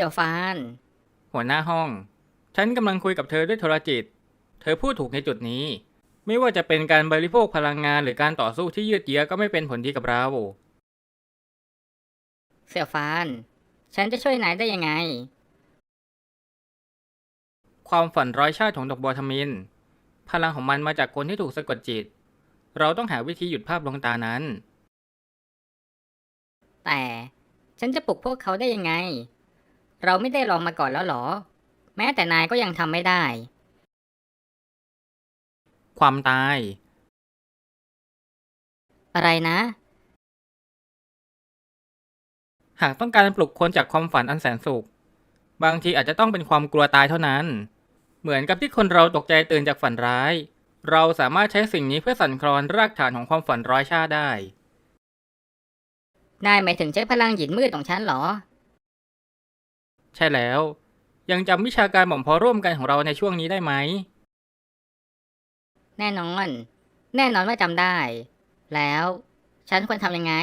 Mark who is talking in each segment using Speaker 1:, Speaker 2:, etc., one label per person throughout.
Speaker 1: สี่ยวฟาน
Speaker 2: หัวหน้าห้อง ฉันกำลังคุยกับเธอด้วยโทรจิต เธอพูดถูกในจุดนี้ ไม่ว่าจะเป็นการบริโภคพลังงานหรือการต่อสู้ที่ยืดเยื้อก็ไม่เป็นผลดีกับเรา
Speaker 1: เสี่ยวฟาน ฉันจะช่วยนายได้ยังไง
Speaker 2: ความฝันร้อยชาติของดอกบัวทมิน พลังของมันมาจากคนที่ถูกสะกดจิต เราต้องหาวิธีหยุดภาพลวงตานั้น
Speaker 1: แต่ฉันจะปลุกพวกเขาได้ยังไง เราไม่ได้ลองมาก่อนแล้วหรอ แม้แต่นายก็ยังทำไม่ได้
Speaker 2: ความตาย
Speaker 1: อะไรนะ
Speaker 2: หากต้องการปลุกคนจากความฝันอันแสนสุข บางทีอาจจะต้องเป็นความกลัวตายเท่านั้น เหมือนกับที่คนเราตกใจตื่นจากฝันร้าย เราสามารถใช้สิ่งนี้เพื่อสั่นคลอนรากฐานของความฝันร้อยชาติได้
Speaker 1: นายหมายถึงใช้พลังหยินมืดของฉันเหรอ
Speaker 2: ใช่แล้ว ยังจำวิชาการหม่อมเพอร่วมกันของเราในช่วงนี้ได้ไหม
Speaker 1: แน่นอน แน่นอนว่าจำได้ แล้ว ฉันควรทำยังไง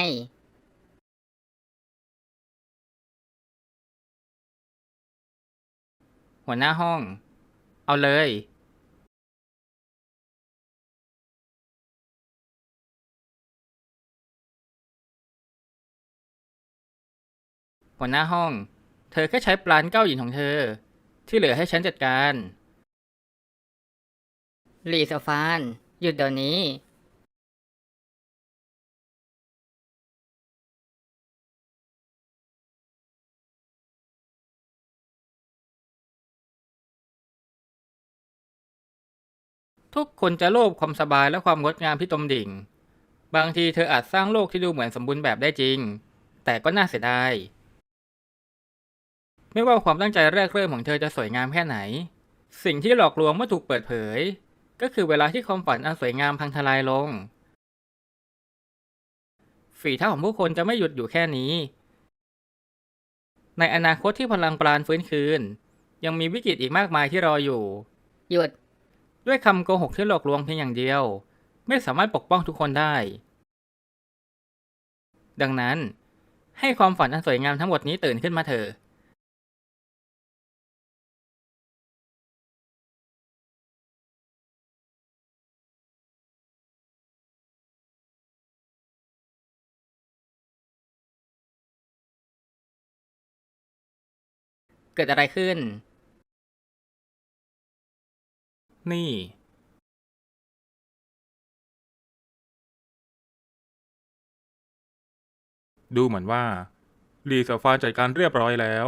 Speaker 2: หัวหน้าห้อง เอาเลย หัวหน้าห้อง เธอแค่ใช้ปลานเก้าหยินของเธอ ที่เหลือให้ฉันจัดการ
Speaker 1: หลีเสี่ยวฟาน หยุดเดี๋ยวนี้
Speaker 2: ทุกคนจะโลภความสบายและความงดงามที่ตมดิ่ง บางทีเธออาจสร้างโลกที่ดูเหมือนสมบูรณ์แบบได้จริง แต่ก็น่าเสียดาย ไม่ว่าความตั้งใจแรกเริ่มของเธอจะสวยงามแค่ไหน สิ่งที่หลอกลวงเมื่อถูกเปิดเผย ก็คือเวลาที่ความฝันอันสวยงามพังทลายลง ฝีเท้าของผู้คนจะไม่หยุดอยู่แค่นี้ ในอนาคตที่พลังปราณฟื้นคืน ยังมีวิกฤตอีกมากมายที่รออยู่
Speaker 1: หยุด
Speaker 2: ด้วยคำโกหกที่หลอกลวงเพียงอย่างเดียว ไม่สามารถปกป้องทุกคนได้ ดังนั้น ให้ความฝันอันสวยงามทั้งหมดนี้ตื่นขึ้นมาเถอะ เกิดอะไรขึ้น นี่
Speaker 3: ดูเหมือนว่า ลีเซอฟานจัดการเรียบร้อยแล้ว